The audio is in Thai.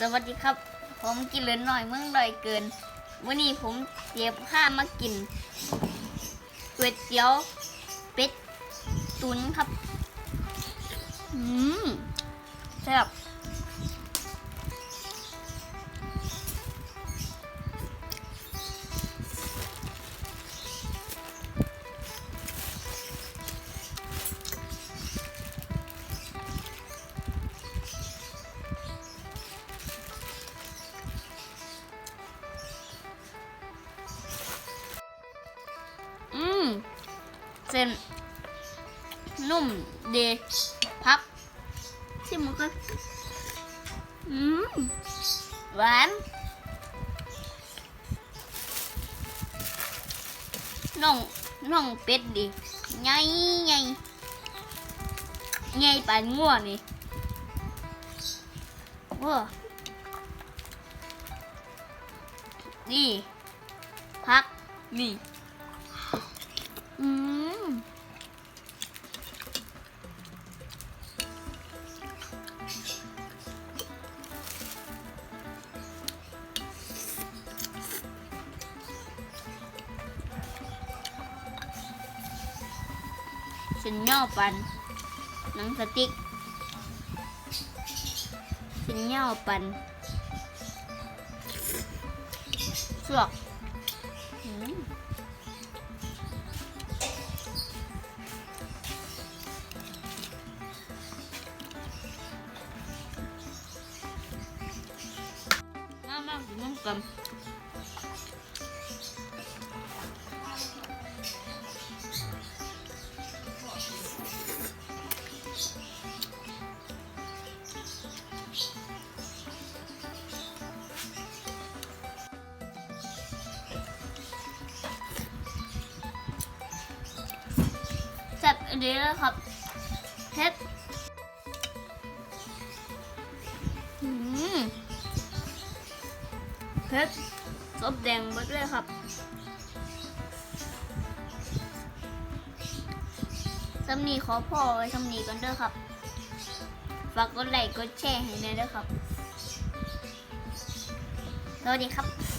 สวัสดีครับ ผมกินเหลือหน่อยเมื่องลอยเกินวันนี้ผมเตรียมข้ามากินก๋วยเตี๋ยวเป็ดตุ๋นครับ อืมแซ่บ เส้น นุ่มเดพักที่มันก็อืมหวานน่องน่องเป็ดดิใหญ่ใหญ่ใหญ่ปานงัวนี่ว้านี่ พัก นี่ อืม สินย่อปันหนังสติ๊กสินย่อปันสวกมน่ามากถึงน้ำกัน อันนี้เลยครับเฮ็ดอืมเผ็ดซบแดงหมดเลยครับสำนีขอพ่อไว้สำนีกันเด้อครับ ฝากกดไลค์กดแชร์ให้หน่อยเด้อครับ สวัสดีครับ